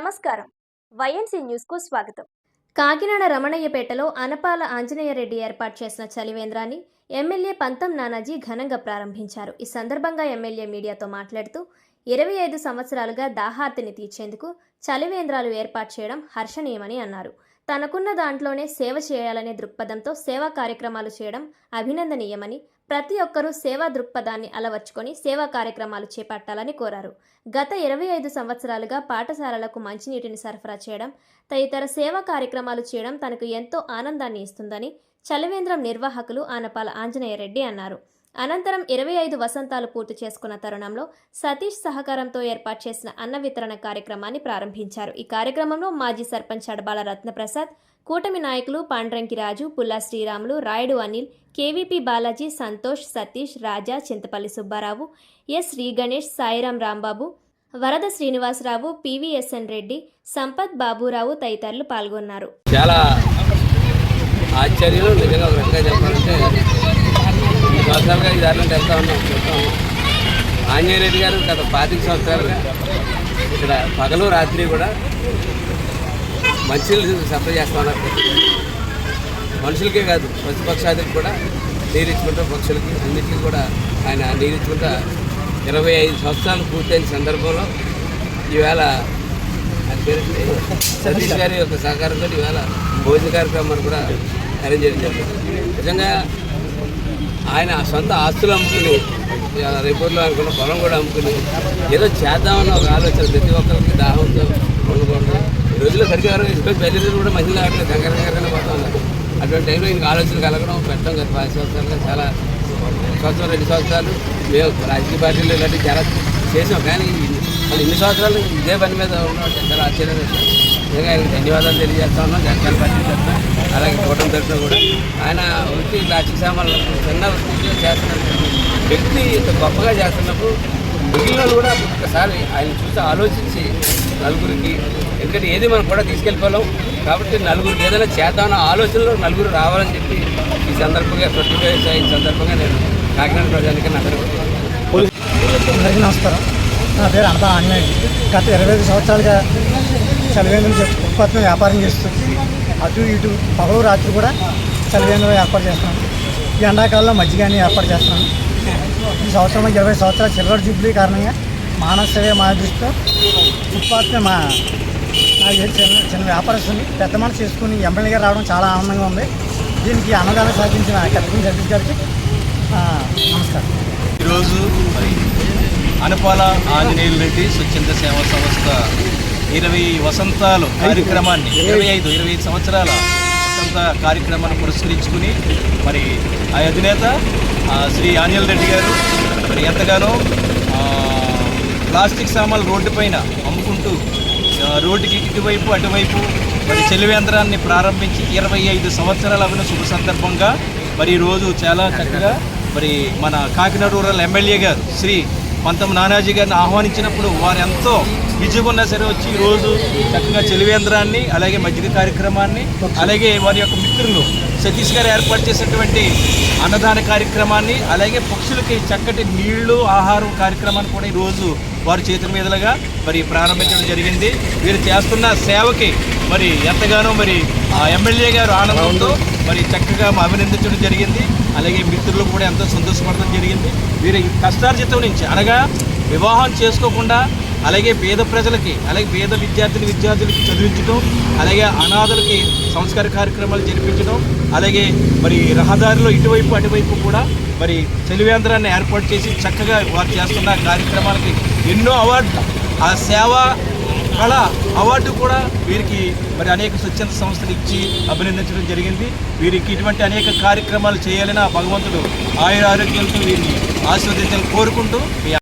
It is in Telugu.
నమస్కారం. వైఎన్సీ న్యూస్కు స్వాగతం. కాకినాడ రమణయ్యపేటలో అనపాల ఆంజనేయరెడ్డి ఏర్పాటు చేసిన చలివేంద్రాన్ని ఎమ్మెల్యే పంతం నానాజీ ఘనంగా ప్రారంభించారు. ఈ సందర్భంగా ఎమ్మెల్యే మీడియాతో మాట్లాడుతూ ఇరవై ఐదు సంవత్సరాలుగా దాహార్తిని తీర్చేందుకు చలివేంద్రాలు ఏర్పాటు చేయడం హర్షణీయమని అన్నారు. తనకున్న దాంట్లోనే సేవ చేయాలనే దృక్పథంతో సేవా కార్యక్రమాలు చేయడం అభినందనీయమని ప్రతి ఒక్కరూ సేవా దృక్పథాన్ని అలవర్చుకొని సేవా కార్యక్రమాలు చేపట్టాలని కోరారు. గత ఇరవై ఐదు సంవత్సరాలుగా పాఠశాలలకు మంచినీటిని సరఫరా చేయడం తదితర సేవా కార్యక్రమాలు చేయడం తనకు ఎంతో ఆనందాన్ని ఇస్తుందని చలివేంద్రం నిర్వాహకులు ఆనపాల ఆంజనేయరెడ్డి అన్నారు. అనంతరం ఇరవై ఐదు వసంతాలు పూర్తి చేసుకున్న తరుణంలో సతీష్ సహకారంతో ఏర్పాటు చేసిన అన్న వితరణ కార్యక్రమాన్ని ప్రారంభించారు. ఈ కార్యక్రమంలో మాజీ సర్పంచ్ అడబాల రత్నప్రసాద్ కూటమి నాయకులు Pandranki Raju Pulla Sriramulu Rayudu Anil KVP Balaji Santosh Satish Raja Chintapalli Subbarao S Sri Ganesh Sairam Rambabu Varada Srinivasarao PVSN Reddy Sampath Baburao తదితరులు పాల్గొన్నారు. చాలా ఆశ్చర్యం నిజంగా చెప్పాలంటే సంవత్సరాలుగా ఈ దారిలో వెళ్తా ఉన్నాం చూస్తాం ఆంజనేయరెడ్డి గారు గత పాతిక సంవత్సరాలుగా ఇక్కడ పగలు రాత్రి కూడా మనుషులు సప్లై చేస్తా ఉన్నారు. మనుషులకే కాదు పశుపక్షాదులకు కూడా నీరు ఇచ్చుకుంటూ పక్షులకి అన్నిటికీ కూడా ఆయన నీరు ఇచ్చుకుంటా ఇరవై ఐదు సంవత్సరాలు పూర్తయిన సందర్భంలో ఈవేళ సతీష్ గారి యొక్క సహకారంతో ఈవేళ భోజన కార్యక్రమాన్ని కూడా అరేంజ్ చేయడం జరిగింది. నిజంగా ఆయన సొంత ఆస్తులు అమ్ముకుని రేపూర్లో అనుకున్న పొలం కూడా అమ్ముకుని ఏదో చేద్దామన్న ఒక ఆలోచన ప్రతి ఒక్కరికి దాహంతో వండుకోండి ఈ రోజుల్లో సరిగ్గా ఇసుకొని కూడా మంచి కావట్లేదు దగ్గర దగ్గరగానే పోతా ఉన్నారు. అటువంటి టైంలో ఇంకా ఆలోచన కలగడం పెట్టడం గత పది సంవత్సరాలుగా చాలా సంవత్సరం రెండు సంవత్సరాలు మేము రాజకీయ పార్టీలు ఇలాంటివి చాలా చేసాం. కానీ మళ్ళీ ఇన్ని సంవత్సరాలు ఇదే పని మీద ఉండడం చాలా ఆశ్చర్యం నిజంగా ఆయనకు ధన్యవాదాలు తెలియజేస్తా ఉన్నాం జగన్ పార్టీ తరఫున అలాగే కూటమి తరఫున కూడా ఆయన వృత్తి రాజకీయ సామాన్లు చిన్న వృత్తిలో చేస్తున్నప్పుడు వ్యక్తి ఇంత గొప్పగా చేస్తున్నప్పుడు మిగిలిన కూడా ఒకసారి ఆయన చూసి ఆలోచించి నలుగురికి ఎందుకంటే ఏది మనం కూడా తీసుకెళ్ళిపోలేం. కాబట్టి నలుగురికి ఏదైనా చేద్దామన్న ఆలోచనలో నలుగురు రావాలని చెప్పి ఈ సందర్భంగా ట్వంటీ ఫైవ్ ఈ సందర్భంగా నేను కాకినాడ ప్రజానికి అందరికీ అందరికీ నమస్కారం. నా పేరు అనపా ఆంజనేయుడు గత ఇరవై ఐదు సంవత్సరాలుగా చలివేంద్రం ఉత్పత్తిని వ్యాపారం చేస్తూ అటు ఇటు పగలు రాత్రి కూడా చలివేంద్రం ఏర్పాటు చేస్తున్నాను ఈ ఎండాకాలంలో మజ్జిగాన్ని ఏర్పాటు చేస్తున్నాను ఈ సంవత్సరం ఇరవై సంవత్సరాల చిల్లర జూబ్లీ కారణంగా మానసవే మా దృష్టితో ఉత్పత్తిని మా నాకు చిన్న చిన్న వ్యాపారస్తుంది పెద్ద మనసు చేసుకుని ఎమ్మెల్యేగా గారు రావడం చాలా ఆనందంగా ఉంది. దీనికి అన్నదానం సాధించిన కలెక్టర్ సతీష్ గారికి నమస్కారం. ఈరోజు మరి అనపాల ఆంజనేయులు రెడ్డి స్వచ్ఛంద సేవా సంస్థ ఇరవై వసంతాలు కార్యక్రమాన్ని ఇరవై ఐదు ఇరవై ఐదు సంవత్సరాల వసంత కార్యక్రమాన్ని పురస్కరించుకుని మరి ఆ అధినేత శ్రీ ఆంజనేయులు రెడ్డి గారు మరి ఎంతగానో ప్లాస్టిక్ సామాన్లు రోడ్డు పైన అమ్ముకుంటూ రోడ్డుకి ఇటువైపు అటువైపు మరి చెలివేంద్రాన్ని ప్రారంభించి ఇరవై ఐదు సంవత్సరాల అవిన శుభ సందర్భంగా మరి ఈరోజు చాలా చక్కగా మరి మన కాకినాడ రూరల్ ఎమ్మెల్యే గారు శ్రీ పంతం నానాజీ గారిని ఆహ్వానించినప్పుడు వారు ఎంతో బిజీగా సరే వచ్చి ఈరోజు చక్కగా చెలివేంద్రాన్ని అలాగే మజ్జిగ కార్యక్రమాన్ని అలాగే వారి యొక్క మిత్రులు సతీష్ గారు ఏర్పాటు చేసినటువంటి అన్నదాన కార్యక్రమాన్ని అలాగే పక్షులకి చక్కటి నీళ్ళు ఆహారం కార్యక్రమాన్ని కూడా ఈరోజు వారి చేతుల మీదులుగా మరి ప్రారంభించడం జరిగింది. వీరు చేస్తున్న సేవకి మరి ఎంతగానో మరి ఆ ఎమ్మెల్యే గారు ఆనందంతో మరి చక్కగా అభినందించడం జరిగింది. అలాగే మిత్రులు కూడా ఎంతో సంతోషపడడం జరిగింది. వీరి కష్టార్జితం నుంచి అనగా వివాహం చేసుకోకుండా అలాగే పేద ప్రజలకి అలాగే పేద విద్యార్థిని విద్యార్థులకి చదివించడం అలాగే అనాథలకి సంస్కార కార్యక్రమాలు జరిపించడం అలాగే మరి రహదారిలో ఇటువైపు అటువైపు కూడా మరి చలివేంద్రాన్ని ఏర్పాటు చేసి చక్కగా వారు చేస్తున్న కార్యక్రమాలకి ఎన్నో అవార్డులు. ఆ సేవ కళ అవార్డు కూడా వీరికి మరి అనేక స్వచ్ఛంద సంస్థలు ఇచ్చి అభినందించడం జరిగింది. వీరికి ఇటువంటి అనేక కార్యక్రమాలు చేయాలని భగవంతుడు ఆయుర ఆరోగ్యాలతో వీరిని ఆశీర్వదించాలని కోరుకుంటూ